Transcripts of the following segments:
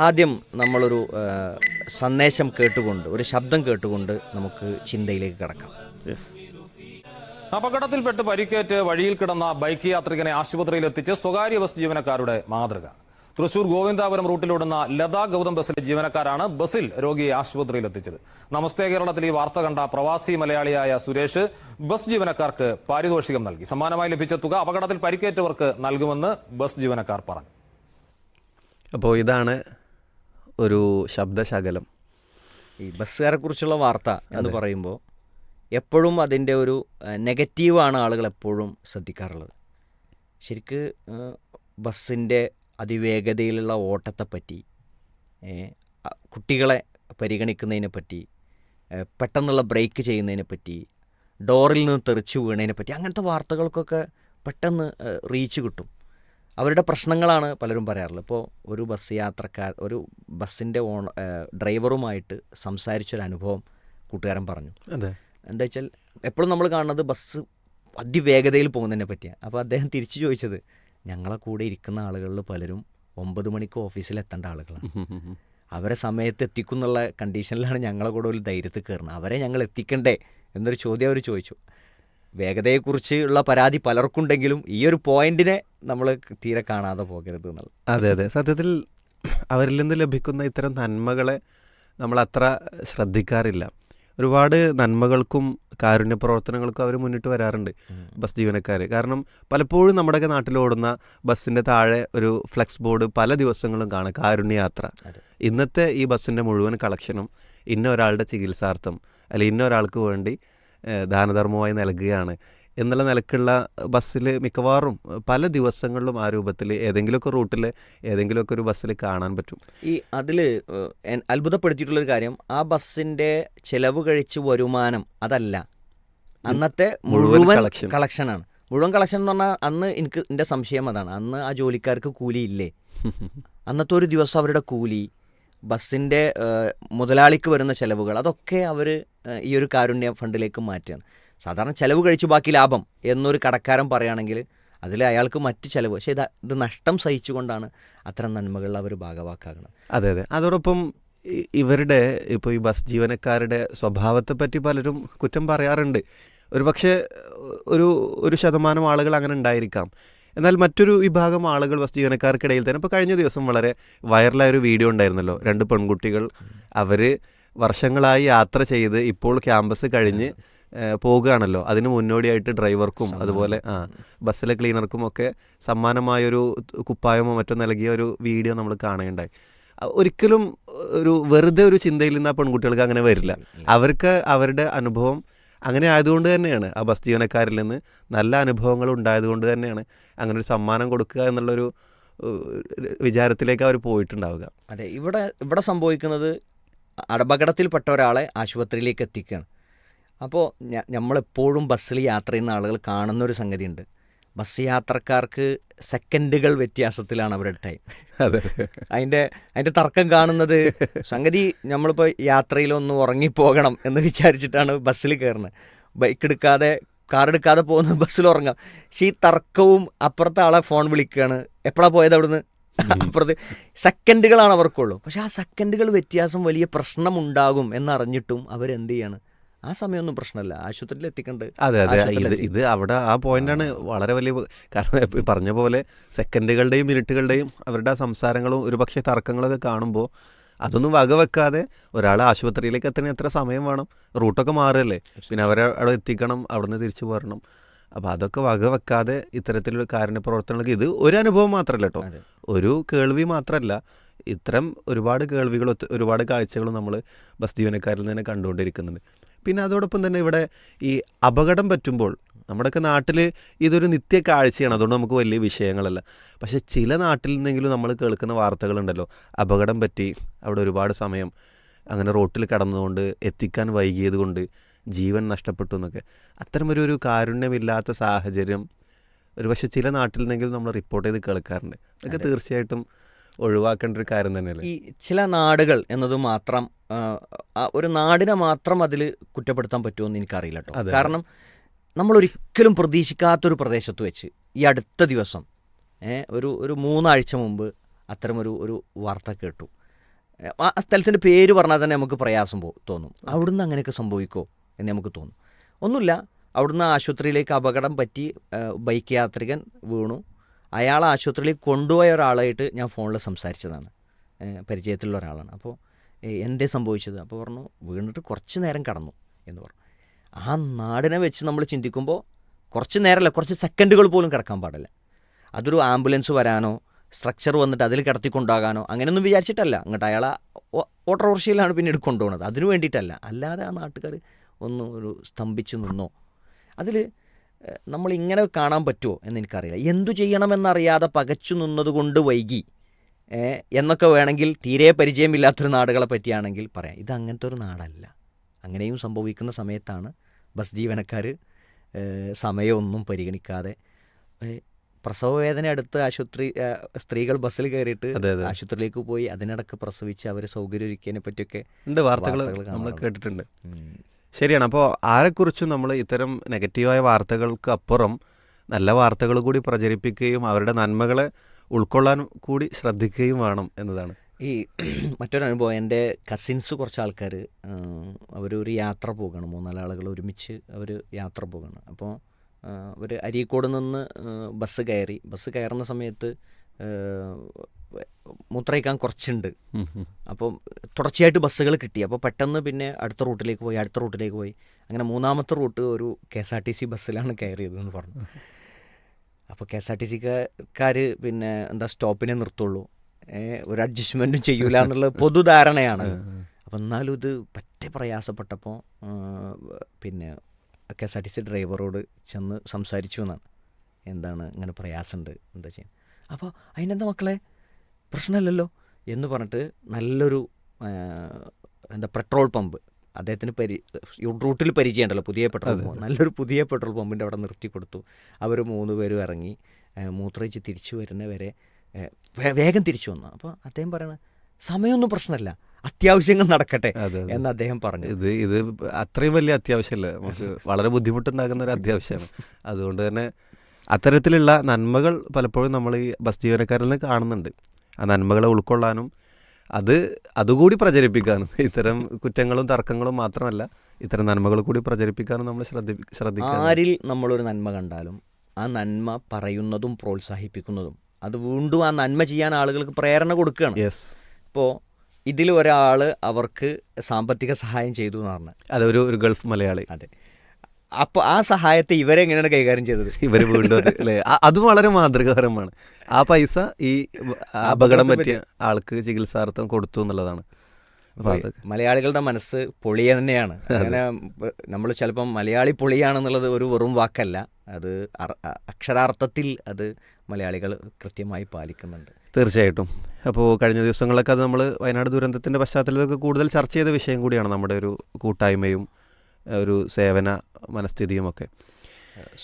ആദ്യം നമ്മളൊരു സന്ദേശം കേട്ടുകൊണ്ട് ഒരു ശബ്ദം കേട്ടുകൊണ്ട് നമുക്ക് ചിന്തയിലേക്ക് കടക്കാം. യെസ് അപകടത്തിൽപ്പെട്ട് പരിക്കേറ്റ് വഴിയിൽ കിടന്ന ബൈക്ക് യാത്രികനെ ആശുപത്രിയിൽ എത്തിച്ച് സ്വകാര്യ ബസ് ജീവനക്കാരുടെ മാതൃക. തൃശൂർ ഗോവിന്ദാപുരം റൂട്ടിലോടുന്ന ലതാ ഗൗതം ബസ്സിലെ ജീവനക്കാരാണ് ബസ്സിൽ രോഗിയെ ആശുപത്രിയിൽ എത്തിച്ചത് നമസ്തേ കേരളത്തിൽ ഈ വാർത്ത കണ്ട പ്രവാസി മലയാളിയായ സുരേഷ് ബസ് ജീവനക്കാർക്ക് പാരിതോഷികം നൽകി. സമ്മാനമായി ലഭിച്ച തുക അപകടത്തിൽ പരിക്കേറ്റവർക്ക് നൽകുമെന്ന് ബസ് ജീവനക്കാർ പറഞ്ഞു. അപ്പോൾ ഇതാണ് ഒരു ശബ്ദശകലം. ഈ ബസ്സുകാരെ കുറിച്ചുള്ള വാർത്ത എന്ന് പറയുമ്പോൾ എപ്പോഴും അതിന്റെ ഒരു നെഗറ്റീവാണ് ആളുകൾ എപ്പോഴും ശ്രദ്ധിക്കാറുള്ളത്. ശരിക്ക് ബസ്സിന്റെ അതിവേഗതയിലുള്ള ഓട്ടത്തെപ്പറ്റി പറ്റി കുട്ടികളെ പരിഗണിക്കുന്നതിനെ പറ്റി പെട്ടെന്നുള്ള ബ്രേക്ക് ചെയ്യുന്നതിനെ പറ്റി ഡോറിൽ നിന്ന് തെറിച്ചു വീണതിനെ പറ്റി അങ്ങനത്തെ വാർത്തകൾക്കൊക്കെ പെട്ടെന്ന് റീച്ച് കിട്ടും. അവരുടെ പ്രശ്നങ്ങളാണ് പലരും പറയാറുള്ളത്. ഇപ്പോൾ ഒരു ബസ് യാത്രക്കാർ ഒരു ബസ്സിന്റെ ഏ, ഡ്രൈവറുമായിട്ട് സംസാരിച്ചൊരു അനുഭവം കൂട്ടുകാരൻ പറഞ്ഞു. അതെ. എന്താ വെച്ചാൽ എപ്പോഴും നമ്മൾ കാണുന്നത് ബസ് അതിവേഗതയിൽ പോകുന്നതിനെ പറ്റിയാണ്. അപ്പോൾ അദ്ദേഹം തിരിച്ചു ചോദിച്ചത് ഞങ്ങളെ കൂടെ ഇരിക്കുന്ന ആളുകളിൽ പലരും ഒമ്പത് മണിക്ക് ഓഫീസിൽ എത്തേണ്ട ആളുകളാണ്. അവരെ സമയത്ത് എത്തിക്കും എന്നുള്ള കണ്ടീഷനിലാണ് ഞങ്ങളെ കൂടെ ഒരു ധൈര്യത്തിൽ കയറുന്നത്. അവരെ ഞങ്ങൾ എത്തിക്കണ്ടേ? എന്നൊരു ചോദ്യം അവർ ചോദിച്ചു. വേഗതയെക്കുറിച്ച് ഉള്ള പരാതി പലർക്കുണ്ടെങ്കിലും ഈ ഒരു പോയിന്റിനെ നമ്മൾ തീരെ കാണാതെ പോകരുത് എന്നുള്ളത്. അതെ അതെ. സത്യത്തിൽ അവരിൽ നിന്ന് ലഭിക്കുന്ന ഇത്തരം നന്മകളെ നമ്മൾ അത്ര ശ്രദ്ധിക്കാറില്ല. ഒരുപാട് നന്മകൾക്കും കാരുണ്യ പ്രവർത്തനങ്ങൾക്കും അവർ മുന്നിട്ട് വരാറുണ്ട് ബസ് ജീവനക്കാർ കാരണം പലപ്പോഴും നമ്മുടെയൊക്കെ നാട്ടിലോടുന്ന ബസ്സിന്റെ താഴെ ഒരു ഫ്ലെക്സ് ബോർഡ് പല ദിവസങ്ങളും കാണാം. കാരുണ്യയാത്ര. ഇന്നത്തെ ഈ ബസ്സിന്റെ മുഴുവൻ കളക്ഷനും ഇന്ന ഒരാളുടെ ചികിത്സാർത്ഥം അല്ലെങ്കിൽ ഇന്ന ഒരാൾക്ക് വേണ്ടി ദാനധർമ്മമായി നൽകുകയാണ്. എന്നുള്ള നിലക്കുള്ള ബസ്സിൽ മിക്കവാറും പല ദിവസങ്ങളിലും ആ രൂപത്തിൽ ഏതെങ്കിലുമൊക്കെ റൂട്ടിൽ ഏതെങ്കിലുമൊക്കെ ഒരു ബസ്സിൽ കാണാൻ പറ്റും. ഈ അതിൽ അത്ഭുതപ്പെടുത്തിയിട്ടുള്ളൊരു കാര്യം ആ ബസ്സിന്റെ ചെലവ് കഴിച്ച് വരുമാനം അതല്ല. അന്നത്തെ മുഴുവൻ. കളക്ഷനാണ്. മുഴുവൻ കളക്ഷൻ എന്ന് പറഞ്ഞാൽ അന്ന് എനിക്ക് എന്റെ സംശയം അതാണ്. അന്ന് ആ ജോലിക്കാർക്ക് കൂലിയില്ലേ? അന്നത്തെ ഒരു ദിവസം അവരുടെ കൂലി ബസ്സിന്റെ മുതലാളിക്ക് വരുന്ന ചിലവുകൾ അതൊക്കെ അവർ ഈ ഒരു കാരുണ്യ ഫണ്ടിലേക്ക് മാറ്റുകയാണ് സാധാരണ ചിലവ് കഴിച്ചു ബാക്കി ലാഭം എന്നൊരു കടക്കാരൻ പറയുകയാണെങ്കിൽ അതിൽ അയാൾക്ക് മറ്റ് ചിലവ് പക്ഷേ ഇത് ഇത് നഷ്ടം സഹിച്ചുകൊണ്ടാണ് അത്തരം നന്മകളിൽ അവർ ഭാഗവാക്കാകുന്നത് അതെ അതെ. അതോടൊപ്പം ഇവരുടെ ഇപ്പോൾ ഈ ബസ് ജീവനക്കാരുടെ സ്വഭാവത്തെ പറ്റി പലരും കുറ്റം പറയാറുണ്ട്. ഒരു പക്ഷേ ഒരു ഒരു ശതമാനം ആളുകൾ അങ്ങനെ ഉണ്ടായിരിക്കാം. എന്നാൽ മറ്റൊരു വിഭാഗം ആളുകൾ ബസ് ജീവനക്കാർക്കിടയിൽ തന്നെ ഇപ്പോൾ കഴിഞ്ഞ ദിവസം വളരെ വൈറലായ ഒരു വീഡിയോ ഉണ്ടായിരുന്നല്ലോ. രണ്ട് പെൺകുട്ടികൾ അവർ വർഷങ്ങളായി യാത്ര ചെയ്ത് ഇപ്പോൾ ക്യാമ്പസ് കഴിഞ്ഞ് പോകുകയാണല്ലോ അതിന് മുന്നോടിയായിട്ട് ഡ്രൈവർക്കും അതുപോലെ ആ ബസ്സിലെ ക്ലീനർക്കും ഒക്കെ സമ്മാനമായൊരു കുപ്പായമോ മറ്റോ നൽകിയ ഒരു വീഡിയോ നമ്മൾ കാണുകയുണ്ടായി. ഒരിക്കലും ഒരു വെറുതെ ഒരു ചിന്തയിൽ നിന്ന് ആ പെൺകുട്ടികൾക്ക് അങ്ങനെ വരില്ല. അവർക്ക് അവരുടെ അനുഭവം അങ്ങനെ ആയതുകൊണ്ട് തന്നെയാണ്. ആ ബസ് ജീവനക്കാരിൽ നിന്ന് നല്ല അനുഭവങ്ങൾ ഉണ്ടായതുകൊണ്ട് തന്നെയാണ് അങ്ങനെ ഒരു സമ്മാനം കൊടുക്കുക എന്നുള്ളൊരു വിചാരത്തിലേക്ക് അവർ പോയിട്ടുണ്ടാവുക. അതെ ഇവിടെ ഇവിടെ സംഭവിക്കുന്നത് അപകടത്തിൽപ്പെട്ട ഒരാളെ ആശുപത്രിയിലേക്ക് എത്തിക്കുകയാണ്. അപ്പോൾ നമ്മളെപ്പോഴും ബസ്സിൽ യാത്ര ചെയ്യുന്ന ആളുകൾ കാണുന്നൊരു സംഗതിയുണ്ട്. ബസ് യാത്രക്കാർക്ക് സെക്കൻഡുകൾ വ്യത്യാസത്തിലാണ് അവരുടെ ടൈം. അതെ. അതിന്റെ അതിന്റെ തർക്കം കാണുന്നത് സംഗതി നമ്മളിപ്പോൾ യാത്രയിലൊന്ന് ഉറങ്ങിപ്പോകണം എന്ന് വിചാരിച്ചിട്ടാണ് ബസ്സിൽ കയറുന്നത്. ബൈക്ക് എടുക്കാതെ കാർ എടുക്കാതെ പോകുന്ന ബസ്സിൽ ഉറങ്ങാം. പക്ഷേ ഈ തർക്കവും അപ്പുറത്തെ ആളെ ഫോൺ വിളിക്കുകയാണ്. എപ്പോഴാണ് പോയത് അവിടുന്ന്? അപ്പുറത്ത് സെക്കൻഡുകളാണ് അവർക്കുള്ളൂ. പക്ഷെ ആ സെക്കൻഡുകൾ വ്യത്യാസം വലിയ പ്രശ്നമുണ്ടാകും എന്നറിഞ്ഞിട്ടും അവരെന്ത് ചെയ്യാണ്? ആ സമയമൊന്നും പ്രശ്നമല്ല ആശുപത്രിയിൽ എത്തിക്കണ്ട് അതെ അതെ. ഇത് ഇത് അവിടെ ആ പോയിന്റാണ് വളരെ വലിയ കാരണം പറഞ്ഞ പോലെ സെക്കൻഡുകളുടെയും മിനിറ്റുകളുടെയും അവരുടെ ആ സംസാരങ്ങളും ഒരുപക്ഷെ തർക്കങ്ങളൊക്കെ കാണുമ്പോൾ അതൊന്നും വകവെക്കാതെ ഒരാൾ ആശുപത്രിയിലേക്ക് എത്തണ എത്ര സമയം വേണം? റൂട്ടൊക്കെ മാറുകയല്ലേ പിന്നെ അവരെ അവിടെ എത്തിക്കണം അവിടുന്ന് തിരിച്ചു പോരണം അപ്പോൾ അതൊക്കെ വകവെക്കാതെ ഇത്തരത്തിലുള്ള കാരുണ്യ പ്രവർത്തനങ്ങൾക്ക് ഇത് ഒരു അനുഭവം മാത്രമല്ല കേട്ടോ ഒരു കേൾവി മാത്രമല്ല ഇത്തരം ഒരുപാട് കേൾവികൾ ഒരുപാട് കാഴ്ചകളും നമ്മൾ ബസ് ജീവനക്കാരിൽ നിന്ന് തന്നെ കണ്ടുകൊണ്ടിരിക്കുന്നുണ്ട്. പിന്നെ അതോടൊപ്പം തന്നെ ഇവിടെ ഈ അപകടം പറ്റുമ്പോൾ നമ്മുടെയൊക്കെ നാട്ടിൽ ഇതൊരു നിത്യ കാഴ്ചയാണ്. അതുകൊണ്ട് നമുക്ക് വലിയ വിഷയങ്ങളല്ല. പക്ഷേ ചില നാട്ടിൽ നിന്നെങ്കിലും നമ്മൾ കേൾക്കുന്ന വാർത്തകളുണ്ടല്ലോ. അപകടം പറ്റി അവിടെ ഒരുപാട് സമയം അങ്ങനെ റോട്ടിൽ കടന്നുകൊണ്ട് എത്തിക്കാൻ വൈകിയത് കൊണ്ട് ജീവൻ നഷ്ടപ്പെട്ടു എന്നൊക്കെ. അത്തരമൊരു ഒരു കാരുണ്യമില്ലാത്ത സാഹചര്യം ഒരു പക്ഷേ ചില നാട്ടിൽ നിന്നെങ്കിലും നമ്മൾ റിപ്പോർട്ട് ചെയ്ത് കേൾക്കാറുണ്ട്. അതൊക്കെ തീർച്ചയായിട്ടും ഒഴിവാക്കേണ്ട ഒരു കാര്യം തന്നെയല്ലേ? ഈ ചില നാടുകൾ എന്നത് മാത്രം ഒരു നാടിനെ മാത്രം അതിൽ കുറ്റപ്പെടുത്താൻ പറ്റുമെന്ന് എനിക്കറിയില്ല കേട്ടോ കാരണം നമ്മൾ ഒരിക്കലും പ്രതീക്ഷിക്കാത്തൊരു പ്രദേശത്ത് വെച്ച് ഈ അടുത്ത ദിവസം ഒരു ഒരു മൂന്നാഴ്ച മുമ്പ് അത്തരമൊരു ഒരു വാർത്ത കേട്ടു. ആ സ്ഥലത്തിന്റെ പേര് പറഞ്ഞാൽ തന്നെ നമുക്ക് പ്രയാസം പോ തോന്നും. അവിടുന്ന് അങ്ങനെയൊക്കെ സംഭവിക്കോ എന്ന് നമുക്ക് തോന്നും. ഒന്നുമില്ല അവിടുന്ന് ആശുപത്രിയിലേക്ക് അപകടം പറ്റി ബൈക്ക് യാത്രികൻ വീണു. അയാൾ ആശുപത്രിയിൽ കൊണ്ടുപോയ ഒരാളായിട്ട് ഞാൻ ഫോണിൽ സംസാരിച്ചതാണ്. പരിചയത്തിലുള്ള ഒരാളാണ്. അപ്പോൾ എന്തേ സംഭവിച്ചത്? അപ്പോൾ പറഞ്ഞു വീണിട്ട് കുറച്ച് നേരം കടന്നു എന്ന് പറഞ്ഞു. ആ നാടിനെ വെച്ച് നമ്മൾ ചിന്തിക്കുമ്പോൾ കുറച്ച് നേരമല്ല കുറച്ച് സെക്കൻഡുകൾ പോലും കിടക്കാൻ പാടില്ല. അതൊരു ആംബുലൻസ് വരാനോ സ്ട്രക്ചർ വന്നിട്ട് അതിൽ കിടത്തിക്കൊണ്ടാകാനോ അങ്ങനെയൊന്നും വിചാരിച്ചിട്ടല്ല. അങ്ങോട്ട് അയാളെ ഓ- ഓട്ടോറിക്ഷയിലാണ് പിന്നീട് കൊണ്ടുപോകുന്നത് അതിനു വേണ്ടിയിട്ടല്ല. അല്ലാതെ ആ നാട്ടുകാർ ഒന്ന് ഒരു സ്തംഭിച്ച് നിന്നോ. അതിൽ നമ്മൾ ഇങ്ങനെ കാണാൻ പറ്റുമോ എന്ന് എനിക്കറിയില്ല എന്തു ചെയ്യണമെന്നറിയാതെ പകച്ചു നിന്നതുകൊണ്ട് വൈകി. എന്നൊക്കെ വേണമെങ്കിൽ തീരെ പരിചയമില്ലാത്തൊരു നാടുകളെ പറ്റിയാണെങ്കിൽ പറയാം. ഇത് അങ്ങനത്തെ ഒരു നാടല്ല. അങ്ങനെയും സംഭവിക്കുന്ന സമയത്താണ് ബസ് ജീവനക്കാർ സമയമൊന്നും പരിഗണിക്കാതെ പ്രസവ വേദന അടുത്ത് ആശുപത്രി സ്ത്രീകൾ ബസ്സിൽ കയറിയിട്ട്. ആശുപത്രിയിലേക്ക് പോയി അതിനിടക്ക് പ്രസവിച്ച് അവരെ സൗകര്യം ഒരുക്കിയതിനെ പറ്റിയൊക്കെ വാർത്തകൾ നമ്മൾ കേട്ടിട്ടുണ്ട്. ശരിയാണ്. അപ്പോൾ ആരെക്കുറിച്ചും നമ്മൾ ഇത്തരം നെഗറ്റീവായ വാർത്തകൾക്ക് അപ്പുറം നല്ല വാർത്തകൾ കൂടി പ്രചരിപ്പിക്കുകയും അവരുടെ നന്മകളെ ഉൾക്കൊള്ളാൻ കൂടി ശ്രദ്ധിക്കുകയും വേണം എന്നതാണ്. ഈ മറ്റൊരു അനുഭവം. എന്റെ കസിൻസ് കുറച്ച് ആൾക്കാർ അവരൊരു യാത്ര പോകണം മൂന്നാൽ ആളുകൾ ഒരുമിച്ച് അവർ യാത്ര പോകണം അപ്പോൾ അവർ അരീക്കോട് നിന്ന് ബസ് കയറി. ബസ് കയറുന്ന സമയത്ത് മൂത്രയിക്കാൻ കുറച്ചുണ്ട്. ഉം. തുടർച്ചയായിട്ട് ബസ്സുകൾ കിട്ടി. അപ്പോൾ പെട്ടെന്ന് പിന്നെ അടുത്ത റൂട്ടിലേക്ക് പോയി അടുത്ത റൂട്ടിലേക്ക് പോയി. അങ്ങനെ മൂന്നാമത്തെ റൂട്ട് ഒരു K S R T C ബസ്സിലാണ് കയറിയത് എന്ന് പറഞ്ഞു. അപ്പോൾ കെ എസ് ആർ ടി സിക്കാർ പിന്നെ എന്താ സ്റ്റോപ്പിനെ നിർത്തുള്ളൂ. ഒരു അഡ്ജസ്റ്റ്മെന്റും ചെയ്യൂല എന്നുള്ള പൊതുധാരണയാണ്. അപ്പം എന്നാലും ഇത് പറ്റേ പ്രയാസപ്പെട്ടപ്പോൾ പിന്നെ K S R T C ഡ്രൈവറോട് ചെന്ന് സംസാരിച്ചു എന്നാണ്. എന്താണ് ഇങ്ങനെ പ്രയാസമുണ്ട്? എന്താ ചെയ്യാൻ? അപ്പോൾ അതിനെന്താ മക്കളെ? പ്രശ്നമില്ലല്ലോ എന്ന് പറഞ്ഞിട്ട് നല്ലൊരു എന്താ പെട്രോൾ പമ്പ് അദ്ദേഹത്തിന് പരി റൂട്ടിൽ പരിചയമുണ്ടല്ലോ പുതിയ പെട്രോൾ പമ്പ്. നല്ലൊരു പുതിയ പെട്രോൾ പമ്പിന്റെ അവിടെ നിർത്തി കൊടുത്തു. അവർ മൂന്ന് പേരും ഇറങ്ങി മൂത്രയിച്ച് തിരിച്ചു വരുന്നവരെ വരെ വേഗം തിരിച്ചു വന്നു. അപ്പോൾ അദ്ദേഹം പറയണ സമയമൊന്നും പ്രശ്നമല്ല. അത്യാവശ്യങ്ങൾ നടക്കട്ടെ. എന്ന് അദ്ദേഹം പറഞ്ഞു. ഇത് ഇത് അത്രയും വലിയ അത്യാവശ്യമല്ല. നമുക്ക് വളരെ ബുദ്ധിമുട്ടുണ്ടാകുന്ന ഒരു അത്യാവശ്യമാണ്. അതുകൊണ്ട് തന്നെ അത്തരത്തിലുള്ള നന്മകൾ പലപ്പോഴും നമ്മൾ ഈ ബസ് ജീവനക്കാരിൽ നിന്ന് കാണുന്നുണ്ട്. ആ നന്മകളെ ഉൾക്കൊള്ളാനും അത് അതുകൂടി പ്രചരിപ്പിക്കാനും. ഇത്തരം കുറ്റങ്ങളും തർക്കങ്ങളും മാത്രമല്ല ഇത്തരം നന്മകൾ കൂടി പ്രചരിപ്പിക്കാനും നമ്മൾ ശ്രദ്ധി ശ്രദ്ധിക്കുക ആരിൽ നമ്മളൊരു നന്മ കണ്ടാലും ആ നന്മ പറയുന്നതും പ്രോത്സാഹിപ്പിക്കുന്നതും അത് വീണ്ടും ആ നന്മ ചെയ്യാൻ ആളുകൾക്ക് പ്രേരണ കൊടുക്കുകയാണ്. യെസ് ഇപ്പോൾ ഇതിൽ ഒരാൾ അവർക്ക് സാമ്പത്തിക സഹായം ചെയ്തു എന്ന് പറഞ്ഞാൽ അതൊരു ഒരു ഗൾഫ് മലയാളി. അതെ. അപ്പോൾ ആ സഹായത്തെ ഇവരെങ്ങനെയാണ് കൈകാര്യം ചെയ്തത്? ഇവർ വീണ്ടും അല്ലേ? അത് അതും വളരെ മാതൃകാപരമാണ്. ആ പൈസ ഈ അപകടം പറ്റിയ ആൾക്ക് ചികിത്സാർത്ഥം കൊടുത്തു എന്നുള്ളതാണ്. മലയാളികളുടെ മനസ്സ് പൊളിയ തന്നെയാണ്. അങ്ങനെ നമ്മൾ ചിലപ്പം മലയാളി പൊളിയാണെന്നുള്ളത് ഒരു വെറും വാക്കല്ല. അത് അക്ഷരാർത്ഥത്തിൽ അത് മലയാളികൾ കൃത്യമായി പാലിക്കുന്നുണ്ട്. തീർച്ചയായിട്ടും. അപ്പോൾ കഴിഞ്ഞ ദിവസങ്ങളിലൊക്കെ അത് നമ്മൾ വയനാട് ദുരന്തത്തിന്റെ പശ്ചാത്തലത്തിലൊക്കെ കൂടുതൽ ചർച്ച ചെയ്ത വിഷയം കൂടിയാണ് നമ്മുടെ ഒരു കൂട്ടായ്മയും ഒരു സേവന മനസ്ഥിതിയും ഒക്കെ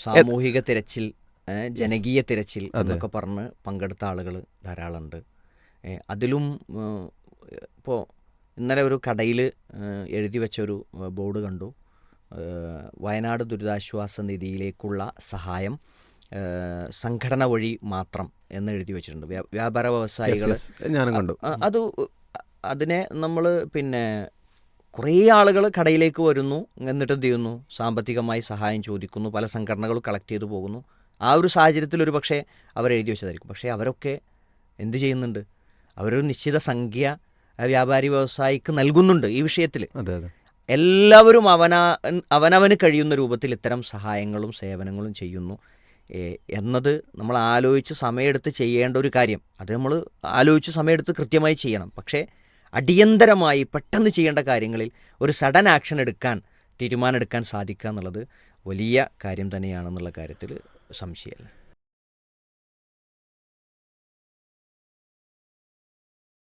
സാമൂഹിക തിരച്ചിൽ ജനകീയ തിരച്ചിൽ എന്നൊക്കെ പറഞ്ഞ് പങ്കെടുത്ത ആളുകൾ ധാരാളമുണ്ട്. അതിലും ഇപ്പോൾ ഇന്നലെ ഒരു കടയിൽ എഴുതി വെച്ചൊരു ബോർഡ് കണ്ടു. വയനാട് ദുരിതാശ്വാസ നിധിയിലേക്കുള്ള സഹായം സംഘടന വഴി മാത്രം എന്ന് എഴുതി വെച്ചിട്ടുണ്ട്. വ്യാ- വ്യാപാര വ്യവസായികൾ. ഞാനും കണ്ടു. അത് അതിനെ നമ്മൾ പിന്നെ കുറേ ആളുകൾ കടയിലേക്ക് വരുന്നു എന്നിട്ട് എന്ത് ചെയ്യുന്നു? സാമ്പത്തികമായി സഹായം ചോദിക്കുന്നു പല സംഘടനകളും കളക്ട് ചെയ്തു പോകുന്നു. ആ ഒരു സാഹചര്യത്തിൽ ഒരു പക്ഷേ അവർ എഴുതി വെച്ചതായിരിക്കും. പക്ഷേ അവരൊക്കെ എന്ത് ചെയ്യുന്നുണ്ട്? അവരൊരു നിശ്ചിത സംഖ്യ വ്യാപാരി വ്യവസായിക്ക് നൽകുന്നുണ്ട് ഈ വിഷയത്തിൽ. അതെ അതെ. എല്ലാവരും അവനാ അവനവന് കഴിയുന്ന രൂപത്തിൽ ഇത്തരം സഹായങ്ങളും സേവനങ്ങളും ചെയ്യുന്നു. എന്നത് നമ്മൾ ആലോചിച്ച് സമയമെടുത്ത് ചെയ്യേണ്ട ഒരു കാര്യം. അത് നമ്മൾ ആലോചിച്ച് സമയമെടുത്ത് കൃത്യമായി ചെയ്യണം. പക്ഷേ അടിയന്തരമായി പെട്ടെന്ന് ചെയ്യേണ്ട കാര്യങ്ങളിൽ ഒരു സഡൻ ആക്ഷൻ എടുക്കാൻ തീരുമാനമെടുക്കാൻ സാധിക്കുക എന്നുള്ളത് വലിയ കാര്യം തന്നെയാണെന്നുള്ള കാര്യത്തിൽ സംശയമല്ല.